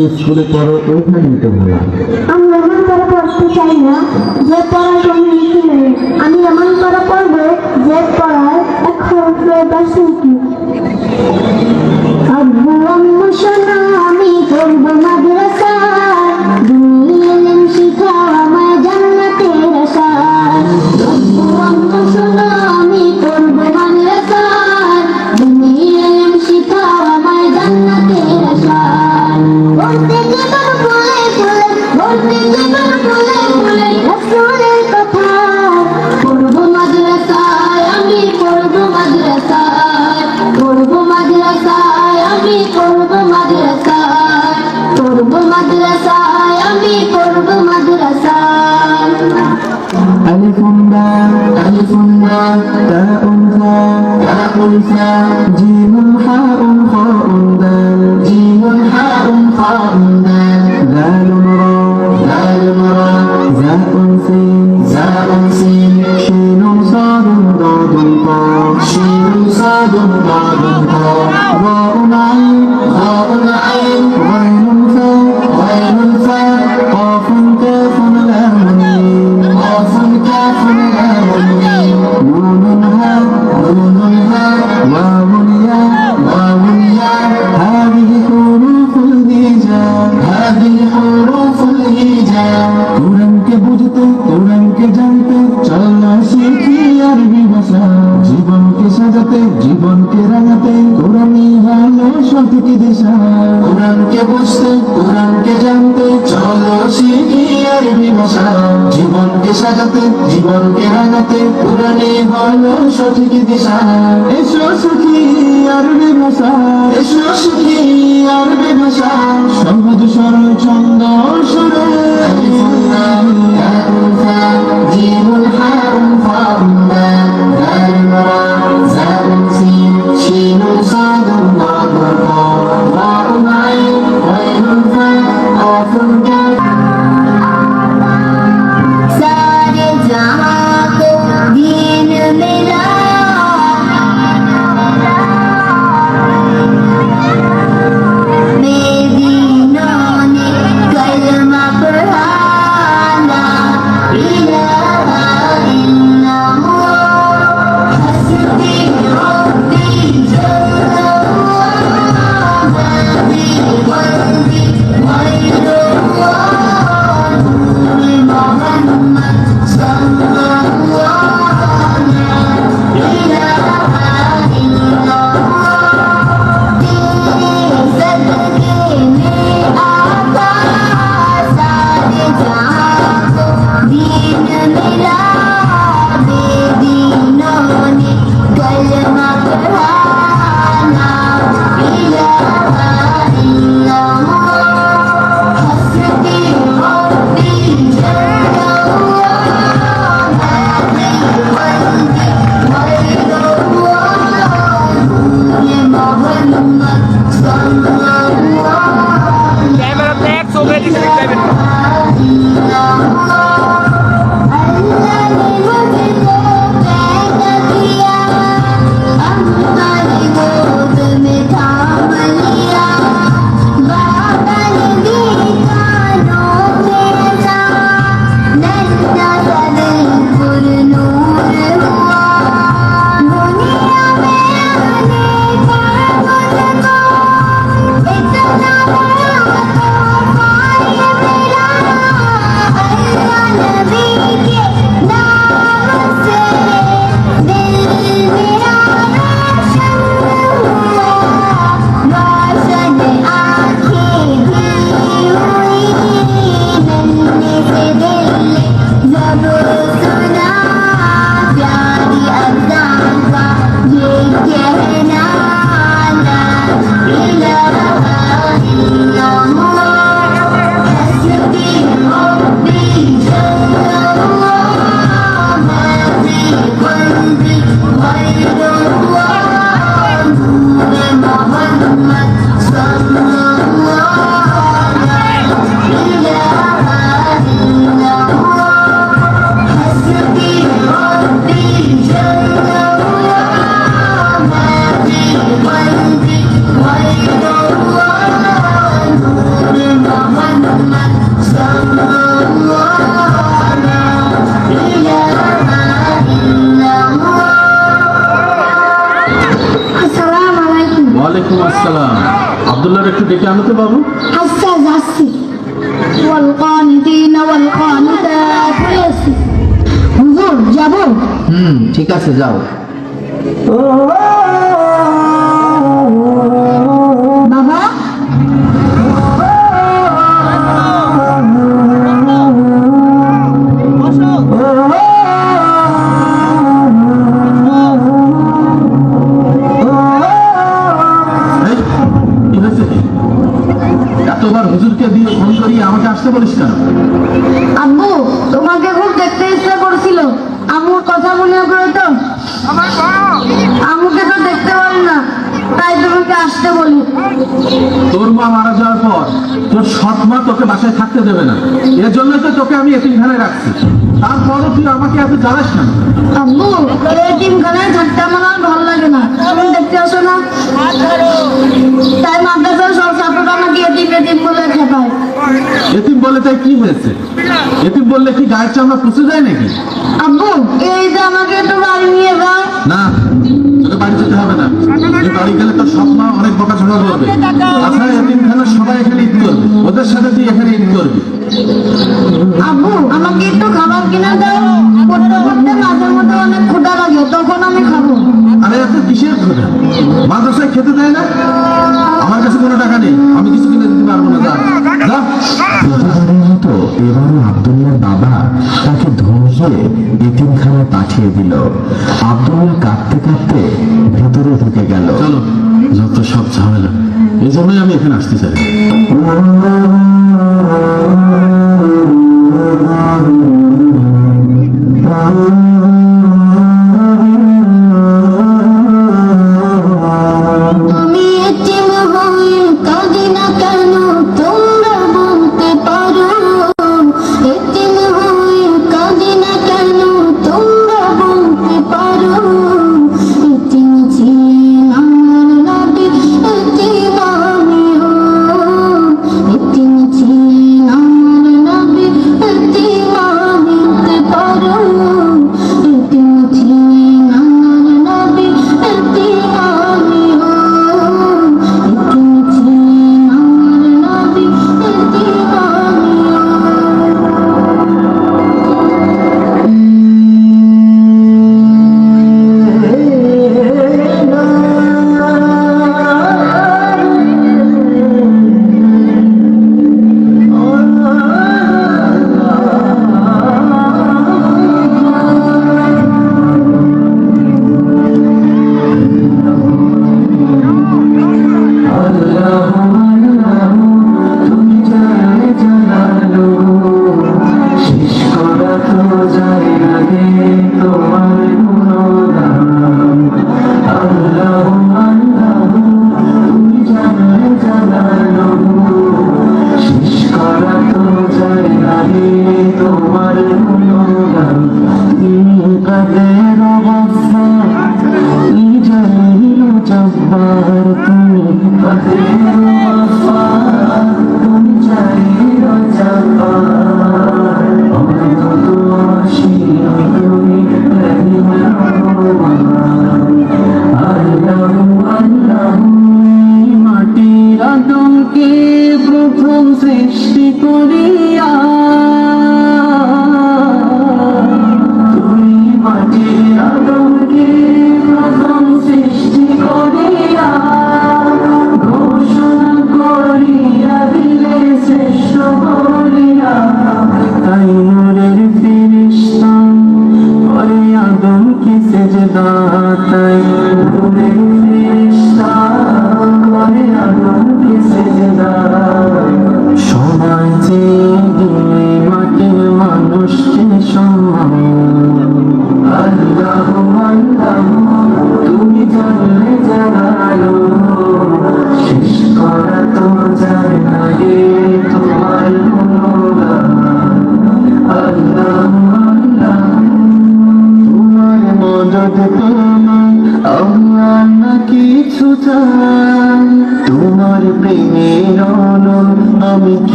যে স্কুলে পড়ো ওইখানে নিতে হবে। আমি এমন করে পড়তে চাই না যে পড়া চাই না শিখি আরবি ভাষা জীবনকে সাজাতে, জীবনকে রাঙাতে, কোরআনই হলো সঠিক দিশা। কোরআনকে বুঝতে, কোরআনকে জানতে, চলো শিখি আরবি ভাষা জীবনকে সাজাতে, জীবনকে রাঙাতে, কোরআনই হলো সঠিক দিশা। এসো সুখী আরবি ভাষা এসো সুখী আরবি ভাষা সহজ, সরল, ছন্দ সরে। জীবন حجار فاضلة কাছে যাও। বাবা এতবার হুজুরকে দিয়ে ফোন করিয়ে আমাকে আসতে বলিস না তোর মা মারা যাওয়ার পর তোর সৎ তোকে বাসায় থাকতে দেবে না। এর জন্য তো তোকে আমি এতিমখানে রাখছি। তারপরও তুই আমাকে এত জ্বালাস না আম্মু এতিমখানে থাকতে আমার আর ভালো লাগে না। তুমি দেখতে আসো না। তাই মাদ্রাসার সব ছাত্ররা আমাকে এতিম এতিম বলে খেপায়। এতিম বলে তাই কি হয়েছে? এতিম বললে কি গায়ের চামড়া পুষে যায় নাকি? আব্বু এই যে আমাকে তো বাড়ি নিয়ে যাও। না তোকে বাড়ি যেতে হবে না। তুই বাড়ি গেলে তোর সব অনেক অনেক বকাঝকা করবে। আচ্ছা এতিম। কাঁপতে কাঁপতে ভেতরে ঢুকে গেল। যত সব ঝামেলা। এই জন্যই আমি এখানে আসতে চাই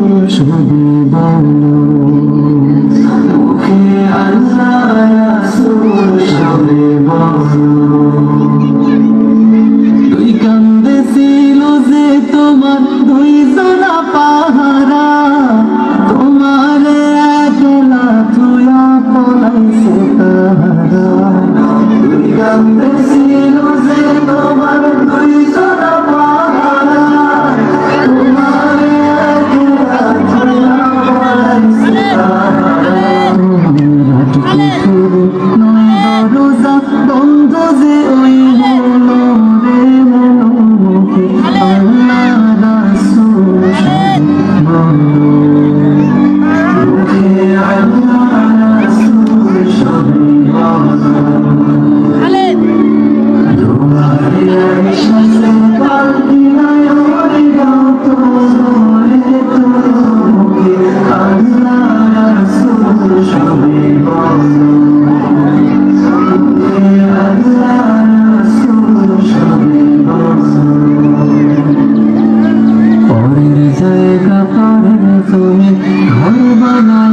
বলো ऐसे का कारण तुम्हें घर बना